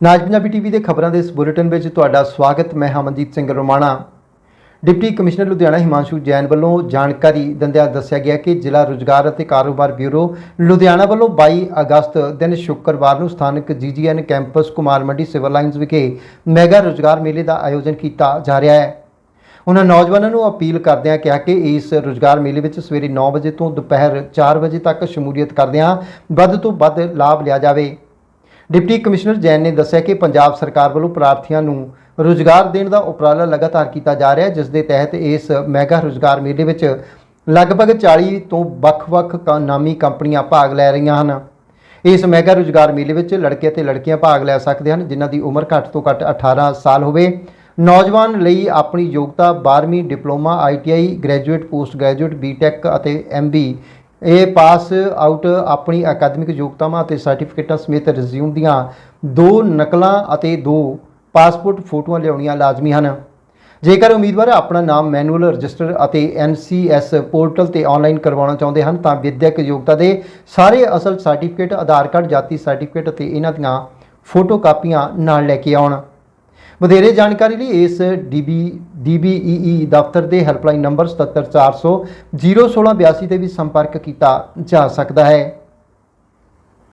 ਨਾਜ Punjabi TV ਦੇ ਖਬਰਾਂ ਦੇ ਇਸ ਬੁਲੇਟਿਨ ਵਿੱਚ ਤੁਹਾਡਾ ਸਵਾਗਤ, ਮੈਂ ਹਮਨਜੀਤ ਸਿੰਘ ਰੋਮਾਣਾ। ਡਿਪਟੀ ਕਮਿਸ਼ਨਰ ਲੁਧਿਆਣਾ ਹਿਮਾਂਸ਼ੂ ਜੈਨ ਵੱਲੋਂ ਜਾਣਕਾਰੀ ਦਿੰਦਿਆਂ ਦੱਸਿਆ ਗਿਆ ਕਿ ਜ਼ਿਲ੍ਹਾ ਰੁਜ਼ਗਾਰ ਅਤੇ ਕਾਰੋਬਾਰ ਬਿਊਰੋ ਲੁਧਿਆਣਾ ਵੱਲੋਂ 22 ਅਗਸਤ ਦਿਨ ਸ਼ੁੱਕਰਵਾਰ ਨੂੰ ਸਥਾਨਕ ਜੀਜੀਐਨ ਕੈਂਪਸ ਕੁਮਾਰ ਮੰਡੀ ਸਿਵਲ ਲਾਈਨਜ਼ ਵਿਖੇ ਮੈਗਾ ਰੁਜ਼ਗਾਰ ਮੇਲੇ ਦਾ ਆਯੋਜਨ ਕੀਤਾ ਜਾ ਰਿਹਾ ਹੈ। ਉਹਨਾਂ ਨੌਜਵਾਨਾਂ ਨੂੰ ਅਪੀਲ ਕਰਦਿਆਂ ਕਿਹਾ ਕਿ ਇਸ ਰੁਜ਼ਗਾਰ ਮੇਲੇ ਵਿੱਚ ਸਵੇਰੇ 9 ਵਜੇ ਤੋਂ ਦੁਪਹਿਰ 4 ਵਜੇ ਤੱਕ ਸ਼ਮੂਲੀਅਤ ਕਰਦਿਆਂ ਵੱਧ ਤੋਂ ਵੱਧ ਲਾਭ ਲਿਆ ਜਾਵੇ। ਡਿਪਟੀ ਕਮਿਸ਼ਨਰ ਜੈਨ ਨੇ ਦੱਸਿਆ ਕਿ ਪੰਜਾਬ ਸਰਕਾਰ ਵੱਲੋਂ ਪ੍ਰਾਰਥੀਆਂ ਨੂੰ ਰੁਜ਼ਗਾਰ ਦੇਣ ਦਾ ਉਪਰਾਲਾ ਲਗਾਤਾਰ ਕੀਤਾ ਜਾ ਰਿਹਾ ਹੈ, ਜਿਸ ਦੇ ਤਹਿਤ ਇਸ ਮੈਗਾ ਰੁਜ਼ਗਾਰ ਮੇਲੇ ਵਿੱਚ ਲਗਭਗ 40 ਤੋਂ ਵੱਖ-ਵੱਖ ਕ- ਨਾਮੀ ਕੰਪਨੀਆਂ ਭਾਗ ਲੈ ਰਹੀਆਂ ਹਨ। ਇਸ ਮੈਗਾ ਰੁਜ਼ਗਾਰ ਮੇਲੇ ਵਿੱਚ ਲੜਕੇ ਅਤੇ ਲੜਕੀਆਂ ਭਾਗ ਲੈ ਸਕਦੇ ਹਨ, ਜਿਨ੍ਹਾਂ ਦੀ ਉਮਰ ਘੱਟ ਤੋਂ ਘੱਟ 18 ਸਾਲ ਹੋਵੇ। ਨੌਜਵਾਨ ਲਈ ਆਪਣੀ ਯੋਗਤਾ 12ਵੀਂ diploma ITI graduate, post graduate BTech ਅਤੇ ਐਮਬੀ ਇਹ ਪਾਸ ਆਊਟ ਆਪਣੀ ਅਕਾਦਮਿਕ ਯੋਗਤਾਵਾਂ ਅਤੇ ਸਰਟੀਫਿਕੇਟਾਂ ਸਮੇਤ ਰਿਜ਼ਿਊਮ ਦੀਆਂ ਦੋ ਨਕਲਾਂ ਅਤੇ ਦੋ ਪਾਸਪੋਰਟ ਫੋਟੋਆਂ ਲਿਆਉਣੀਆਂ ਲਾਜ਼ਮੀ ਹਨ। ਜੇਕਰ ਉਮੀਦਵਾਰ ਆਪਣਾ ਨਾਮ ਮੈਨੂਅਲ ਰਜਿਸਟਰ ਅਤੇ NCS ਪੋਰਟਲ ਤੇ ਆਨਲਾਈਨ ਕਰਵਾਉਣਾ ਚਾਹੁੰਦੇ ਹਨ, ਤਾਂ ਵਿਦਿਅਕ ਯੋਗਤਾ ਦੇ ਸਾਰੇ ਅਸਲ ਸਰਟੀਫਿਕੇਟ, ਆਧਾਰ ਕਾਰਡ, ਜਾਤੀ ਸਰਟੀਫਿਕੇਟ ਅਤੇ ਇਹਨਾਂ ਦੀਆਂ ਫੋਟੋ ਕਾਪੀਆਂ ਨਾਲ ਲੈ ਕੇ ਆਉਣ। ਵਧੇਰੇ ਜਾਣਕਾਰੀ ਲਈ ਇਸ DB DBEE ਦਫ਼ਤਰ ਦੇ ਹੈਲਪਲਾਈਨ ਨੰਬਰ 77400 01682 ਤੇ ਵੀ ਸੰਪਰਕ ਕੀਤਾ ਜਾ ਸਕਦਾ ਹੈ।